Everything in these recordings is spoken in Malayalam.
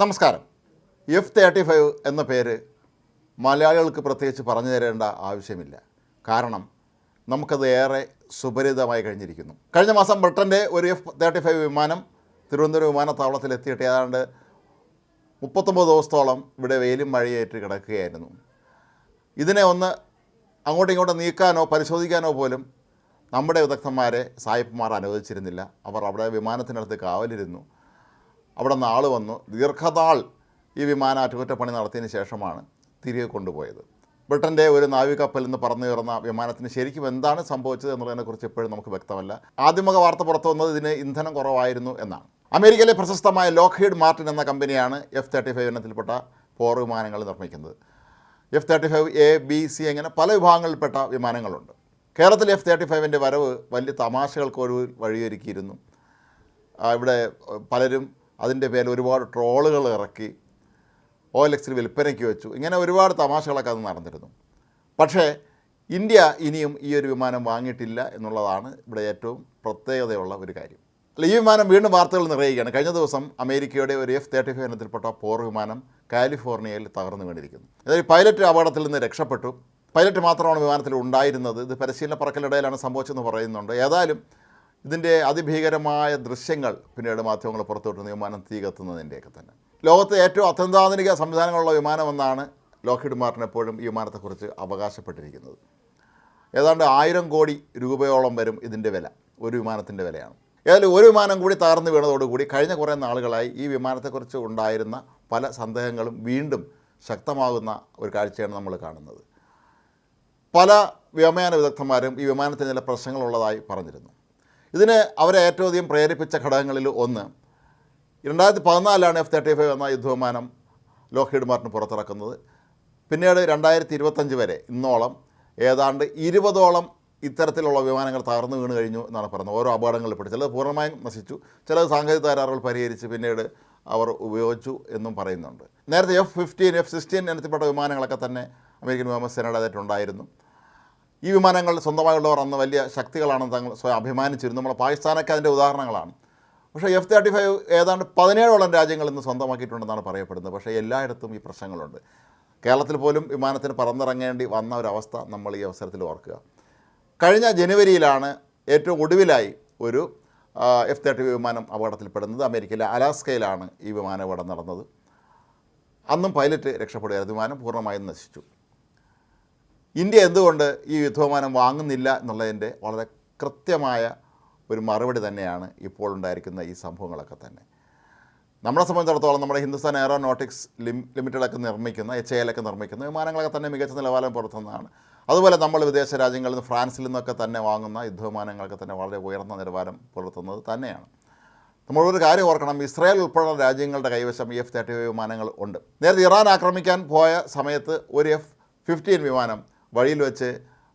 നമസ്കാരം. എഫ് തേർട്ടി ഫൈവ് എന്ന പേര് മലയാളികൾക്ക് പ്രത്യേകിച്ച് പറഞ്ഞു തരേണ്ട ആവശ്യമില്ല. കാരണം നമുക്കത് ഏറെ സുപരിതമായി കഴിഞ്ഞിരിക്കുന്നു. കഴിഞ്ഞ മാസം ബ്രിട്ടന്റെ ഒരു എഫ് തേർട്ടി ഫൈവ് വിമാനം തിരുവനന്തപുരം വിമാനത്താവളത്തിൽ എത്തിയിട്ട് ഏതാണ്ട് മുപ്പത്തൊമ്പത് ദിവസത്തോളം ഇവിടെ വെയിലും മഴയേറ്റ് കിടക്കുകയായിരുന്നു. ഇതിനെ ഒന്ന് അങ്ങോട്ടും ഇങ്ങോട്ടും നീക്കാനോ പരിശോധിക്കാനോ പോലും നമ്മുടെ വിദഗ്ധന്മാരെ സായിപ്പുമാർ അനുവദിച്ചിരുന്നില്ല. അവർ അവിടെ വിമാനത്തിനടുത്ത് കാവലിരുന്നു. അവിടെ നിന്ന് ആൾ വന്നു. ദീർഘനാൾ ഈ വിമാന അറ്റകുറ്റപ്പണി നടത്തിയതിന് ശേഷമാണ് തിരികെ കൊണ്ടുപോയത്. ബ്രിട്ടന്റെ ഒരു നാവികപ്പൽ എന്ന് പറന്നുയർന്ന വിമാനത്തിന് ശരിക്കും എന്താണ് സംഭവിച്ചത് എന്നുള്ളതിനെക്കുറിച്ച് ഇപ്പോഴും നമുക്ക് വ്യക്തമല്ല. ആദ്യമക വാർത്ത പുറത്തു വന്നത് ഇതിന് ഇന്ധനം കുറവായിരുന്നു എന്നാണ്. അമേരിക്കയിലെ പ്രശസ്തമായ ലോക്ക്ഹീഡ് മാർട്ടിൻ എന്ന കമ്പനിയാണ് എഫ് തേർട്ടി ഫൈവ് ഇനത്തിൽപ്പെട്ട പോർ വിമാനങ്ങൾ നിർമ്മിക്കുന്നത്. F thirty five A B C അങ്ങനെ പല വിഭാഗങ്ങളിൽപ്പെട്ട വിമാനങ്ങളുണ്ട്. കേരളത്തിൽ എഫ് തേർട്ടി ഫൈവിന്റെ വരവ് വലിയ തമാശകൾക്ക് ഒരു വഴിയൊരുക്കിയിരുന്നു. ഇവിടെ പലരും അതിന്റെ പേരിൽ ഒരുപാട് ട്രോളുകൾ ഇറക്കി ഒ എൽ എക്സിൽ വിൽപ്പനയ്ക്ക് വെച്ചു. ഇങ്ങനെ ഒരുപാട് തമാശകളൊക്കെ അത് നടന്നിരുന്നു. പക്ഷേ ഇന്ത്യ ഇനിയും ഈ ഒരു വിമാനം വാങ്ങിയിട്ടില്ല എന്നുള്ളതാണ് ഇവിടെ ഏറ്റവും പ്രത്യേകതയുള്ള ഒരു കാര്യം. അല്ല ഈ വിമാനം വീണ്ടും വാർത്തകൾ നിറയുകയാണ്. കഴിഞ്ഞ ദിവസം അമേരിക്കയുടെ ഒരു എഫ് തേർട്ടി ഫൈവ് ഇനത്തിൽപ്പെട്ട പോർ വിമാനം കാലിഫോർണിയയിൽ തകർന്നു വീണിരിക്കുന്നു. അതായത് പൈലറ്റ് അപകടത്തിൽ നിന്ന് രക്ഷപ്പെട്ടു. പൈലറ്റ് മാത്രമാണ് വിമാനത്തിൽ ഉണ്ടായിരുന്നത്. ഇത് പരിശീലന പറക്കലിടയിലാണ് സംഭവിച്ചതെന്ന് പറയുന്നുണ്ട്. ഏതായാലും ഇതിന്റെ അതിഭീകരമായ ദൃശ്യങ്ങൾ പിന്നീട് മാധ്യമങ്ങൾ പുറത്തുവിട്ടുന്ന വിമാനം തീ കത്തുന്നതിന്റെയൊക്കെ തന്നെ. ലോകത്തെ ഏറ്റവും അത്യന്താധുനിക സംവിധാനങ്ങളുള്ള വിമാനമെന്നാണ് ലോക്കിഡ് മാർട്ടിൻ എപ്പോഴും ഈ വിമാനത്തെക്കുറിച്ച് അവകാശപ്പെട്ടിരിക്കുന്നത്. ഏതാണ്ട് ആയിരം കോടി രൂപയോളം വരും ഇതിന്റെ വില ഒരു വിമാനത്തിന്റെ വിലയാണ്. ഏതായാലും ഒരു വിമാനം കൂടി തകർന്നു വീണതോടുകൂടി കഴിഞ്ഞ കുറേ നാളുകളായി ഈ വിമാനത്തെക്കുറിച്ച് ഉണ്ടായിരുന്ന പല സന്ദേഹങ്ങളും വീണ്ടും ശക്തമാകുന്ന ഒരു കാഴ്ചയാണ് നമ്മൾ കാണുന്നത്. പല വ്യോമയാന വിദഗ്ധന്മാരും ഈ വിമാനത്തിന് ചില പ്രശ്നങ്ങളുള്ളതായി പറഞ്ഞിരുന്നു. ഇതിന് അവരെ ഏറ്റവും അധികം പ്രേരിപ്പിച്ച ഘടകങ്ങളിൽ ഒന്ന്. രണ്ടായിരത്തി പതിനാലിലാണ് എഫ് തേർട്ടി ഫൈവ് എന്ന യുദ്ധവിമാനം ലോക്ഹീഡ് മാർട്ടിന് പുറത്തിറക്കുന്നത്. പിന്നീട് രണ്ടായിരത്തി ഇരുപത്തഞ്ച് വരെ ഇന്നോളം ഏതാണ്ട് ഇരുപതോളം ഇത്തരത്തിലുള്ള വിമാനങ്ങൾ തകർന്നു വീണ് കഴിഞ്ഞു എന്നാണ് പറയുന്നത്. ഓരോ അപകടങ്ങളിൽപ്പെട്ട് ചിലത് പൂർണമായും നശിച്ചു. ചിലത് സാങ്കേതിക തകരാറുകൾ പരിഹരിച്ച് പിന്നീട് അവർ ഉപയോഗിച്ചു എന്നും പറയുന്നുണ്ട്. നേരത്തെ എഫ് ഫിഫ്റ്റീൻ എഫ് സിക്സ്റ്റീൻ ഇനത്തിൽപ്പെട്ട വിമാനങ്ങളൊക്കെ തന്നെ അമേരിക്കൻ വ്യോമസേനയുടേതായിട്ടുണ്ടായിരുന്നു. ഈ വിമാനങ്ങൾ സ്വന്തമായുള്ളവർ അന്ന് വലിയ ശക്തികളാണെന്ന് തങ്ങൾ സ്വയം അഭിമാനിച്ചിരുന്നു. നമ്മളെ പാകിസ്ഥാനൊക്കെ അതിന്റെ ഉദാഹരണങ്ങളാണ്. പക്ഷേ എഫ് തേർട്ടി ഫൈവ് ഏതാണ്ട് പതിനേഴോളം രാജ്യങ്ങൾ ഇന്ന് സ്വന്തമാക്കിയിട്ടുണ്ടെന്നാണ് പറയപ്പെടുന്നത്. പക്ഷേ എല്ലായിടത്തും ഈ പ്രശ്നങ്ങളുണ്ട്. കേരളത്തിൽ പോലും വിമാനത്തിന് പറന്നിറങ്ങേണ്ടി വന്ന ഒരവസ്ഥ നമ്മൾ ഈ അവസരത്തിൽ ഓർക്കുക. കഴിഞ്ഞ ജനുവരിയിലാണ് ഏറ്റവും ഒടുവിലായി ഒരു എഫ് തേർട്ടി വിമാനം അപകടത്തിൽപ്പെടുന്നത്. അമേരിക്കയിലെ അലാസ്കയിലാണ് ഈ വിമാന അപകടം നടന്നത്. അന്നും പൈലറ്റ് രക്ഷപ്പെടുകയായിരുന്നു. വിമാനം പൂർണമായും നശിച്ചു. ഇന്ത്യ എന്തുകൊണ്ട് ഈ യുദ്ധവിമാനം വാങ്ങുന്നില്ല എന്നുള്ളതിന്റെ വളരെ കൃത്യമായ ഒരു മറുപടി തന്നെയാണ് ഇപ്പോൾ ഉണ്ടായിരിക്കുന്ന ഈ സംഭവങ്ങളൊക്കെ തന്നെ. നമ്മളെ സംബന്ധിച്ചിടത്തോളം നമ്മുടെ ഹിന്ദുസ്ഥാൻ എയറോനോട്ടിക്സ് ലിം ലിമിറ്റഡൊക്കെ നിർമ്മിക്കുന്ന എച്ച് എയിലൊക്കെ നിർമ്മിക്കുന്ന വിമാനങ്ങളൊക്കെ തന്നെ മികച്ച നിലവാരം പുറത്തുനിന്നാണ് അതുപോലെ നമ്മൾ വിദേശ രാജ്യങ്ങളിൽ നിന്ന് ഫ്രാൻസിൽ നിന്നൊക്കെ തന്നെ വാങ്ങുന്ന യുദ്ധവിമാനങ്ങളൊക്കെ തന്നെ വളരെ ഉയർന്ന നിലവാരം പുലർത്തുന്നത് തന്നെയാണ്. നമ്മളൊരു കാര്യം ഓർക്കണം ഇസ്രായേൽ ഉൾപ്പെടെയുള്ള രാജ്യങ്ങളുടെ കൈവശം എഫ് തേർട്ടി വിമാനങ്ങൾ ഉണ്ട്. നേരത്തെ ഇറാൻ ആക്രമിക്കാൻ പോയ സമയത്ത് ഒരു എഫ് ഫിഫ്റ്റീൻ വിമാനം വഴിയിൽ വെച്ച്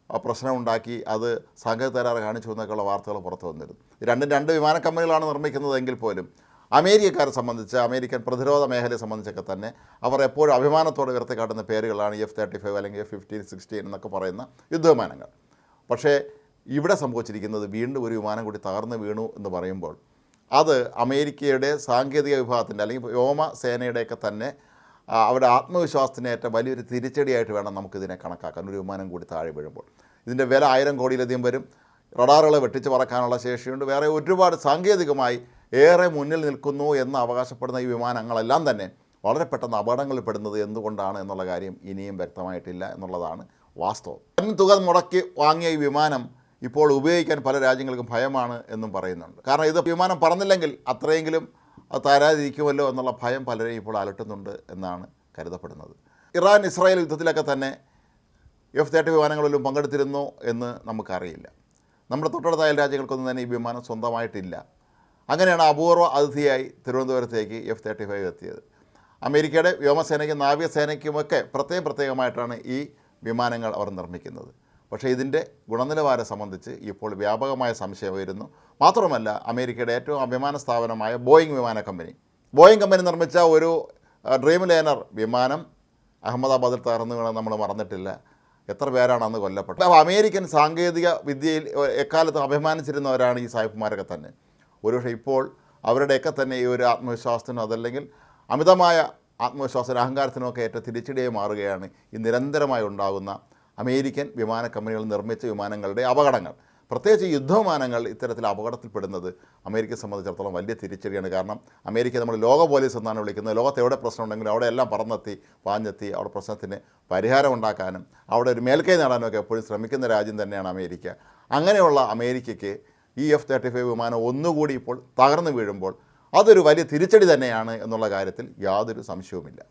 പ്രശ്നമുണ്ടാക്കി അത് സംഘ തകരാറ് കാണിച്ചു എന്നൊക്കെയുള്ള വാർത്തകൾ പുറത്തു വന്നിരുന്നു. രണ്ടും രണ്ട് വിമാന കമ്പനികളാണ് നിർമ്മിക്കുന്നതെങ്കിൽ പോലും അമേരിക്കക്കാരെ സംബന്ധിച്ച് അമേരിക്കൻ പ്രതിരോധ മേഖലയെ സംബന്ധിച്ചൊക്കെ തന്നെ അവർ എപ്പോഴും അഭിമാനത്തോടെ ഉയർത്തിക്കാട്ടുന്ന പേരുകളാണ് എഫ് തേർട്ടി ഫൈവ് അല്ലെങ്കിൽ എഫ് ഫിഫ്റ്റീൻ സിക്സ്റ്റീൻ എന്നൊക്കെ പറയുന്ന യുദ്ധവിമാനങ്ങൾ. പക്ഷേ ഇവിടെ സംഭവിച്ചിരിക്കുന്നത് വീണ്ടും ഒരു വിമാനം കൂടി തകർന്നു വീണു എന്ന് പറയുമ്പോൾ അത് അമേരിക്കയുടെ സാങ്കേതിക വിഭാഗത്തിന്റെ അല്ലെങ്കിൽ വ്യോമസേനയുടെയൊക്കെ തന്നെ അവരുടെ ആത്മവിശ്വാസത്തിനേറ്റ വലിയൊരു തിരിച്ചടിയായിട്ട് വേണം നമുക്കിതിനെ കണക്കാക്കാൻ. ഒരു വിമാനം കൂടി താഴെ വീഴുമ്പോൾ. ഇതിന്റെ വില ആയിരം കോടിയിലധികം വരും. റഡാറുകളെ വെട്ടിച്ച് പറക്കാനുള്ള ശേഷിയുണ്ട്. വേറെ ഒരുപാട് സാങ്കേതികമായി ഏറെ മുന്നിൽ നിൽക്കുന്നു എന്ന് അവകാശപ്പെടുന്ന ഈ വിമാനങ്ങളെല്ലാം തന്നെ വളരെ പെട്ടെന്ന് അപകടങ്ങളിൽ പെടുന്നത് എന്തുകൊണ്ടാണ് എന്നുള്ള കാര്യം ഇനിയും വ്യക്തമായിട്ടില്ല എന്നുള്ളതാണ് വാസ്തവം. തുക മുടക്കി വാങ്ങിയ ഈ വിമാനം ഇപ്പോൾ ഉപയോഗിക്കാൻ പല രാജ്യങ്ങൾക്കും ഭയമാണ് എന്നും പറയുന്നുണ്ട്. കാരണം ഇത് വിമാനം പറന്നില്ലെങ്കിൽ അത്രയെങ്കിലും അത് തരാതിരിക്കുമല്ലോ എന്നുള്ള ഭയം പലരെയും ഇപ്പോൾ അലട്ടുന്നുണ്ട് എന്നാണ് കരുതപ്പെടുന്നത്. ഇറാൻ ഇസ്രായേൽ യുദ്ധത്തിലൊക്കെ തന്നെ എഫ് തേർട്ടി വിമാനങ്ങളിലും പങ്കെടുത്തിരുന്നു എന്ന് നമുക്കറിയില്ല. നമ്മുടെ തൊട്ടടുത്ത അയൽ രാജ്യങ്ങൾക്കൊന്നും തന്നെ ഈ വിമാനം സ്വന്തമായിട്ടില്ല. അങ്ങനെയാണ് അപൂർവ അതിഥിയായി തിരുവനന്തപുരത്തേക്ക് എഫ് തേർട്ടി ഫൈവ് എത്തിയത്. അമേരിക്കയുടെ വ്യോമസേനയ്ക്കും നാവികസേനയ്ക്കുമൊക്കെ പ്രത്യേകം പ്രത്യേകമായിട്ടാണ് ഈ വിമാനങ്ങൾ അവർ നിർമ്മിക്കുന്നത്. പക്ഷേ ഇതിന്റെ ഗുണനിലവാരം സംബന്ധിച്ച് ഇപ്പോൾ വ്യാപകമായ സംശയം വരുന്നു മാത്രമല്ല അമേരിക്കയുടെ ഏറ്റവും അഭിമാന സ്ഥാപനമായ ബോയിങ് വിമാന കമ്പനി. ബോയിങ് കമ്പനി നിർമ്മിച്ച ഒരു ഡ്രീം ലൈനർ വിമാനം അഹമ്മദാബാദിൽ തകർന്നു വേണം നമ്മൾ മറന്നിട്ടില്ല. എത്ര പേരാണ് അന്ന് കൊല്ലപ്പെട്ടത്? അപ്പോൾ അമേരിക്കൻ സാങ്കേതിക വിദ്യയിൽ എക്കാലത്ത് അഭിമാനിച്ചിരുന്നവരാണ് ഈ സാഹിബ്മാരൊക്കെ തന്നെ. ഒരുപക്ഷെ ഇപ്പോൾ അവരുടെയൊക്കെ തന്നെ ഈ ഒരു ആത്മവിശ്വാസത്തിനോ അതല്ലെങ്കിൽ അമിതമായ ആത്മവിശ്വാസത്തിന് അഹങ്കാരത്തിനുമൊക്കെ ഏറ്റ തിരിച്ചടിയായി മാറുകയാണ് ഈ നിരന്തരമായി ഉണ്ടാകുന്ന അമേരിക്കൻ വിമാന കമ്പനികൾ നിർമ്മിച്ച വിമാനങ്ങളുടെ അപകടങ്ങൾ. പ്രത്യേകിച്ച് യുദ്ധവിമാനങ്ങൾ ഇത്തരത്തിൽ അപകടത്തിൽപ്പെടുന്നത് അമേരിക്കയെ സംബന്ധിച്ചിടത്തോളം വലിയ തിരിച്ചടിയാണ്. കാരണം അമേരിക്ക നമ്മൾ ലോക പോലീസ് എന്നാണ് വിളിക്കുന്നത്. ലോകത്ത് എവിടെ പ്രശ്നമുണ്ടെങ്കിലും അവിടെ എല്ലാം പറന്നെത്തി പാഞ്ഞെത്തി അവിടെ പ്രശ്നത്തിന് പരിഹാരം ഉണ്ടാക്കാനും അവിടെ ഒരു മേൽക്കൈ നേടാനും ഒക്കെ എപ്പോഴും ശ്രമിക്കുന്ന രാജ്യം തന്നെയാണ് അമേരിക്ക. അങ്ങനെയുള്ള അമേരിക്കയ്ക്ക് ഈ എഫ് തേർട്ടി ഫൈവ് വിമാനം ഒന്നുകൂടി ഇപ്പോൾ തകർന്നു വീഴുമ്പോൾ അതൊരു വലിയ തിരിച്ചടി തന്നെയാണ് എന്നുള്ള കാര്യത്തിൽ യാതൊരു സംശയവുമില്ല.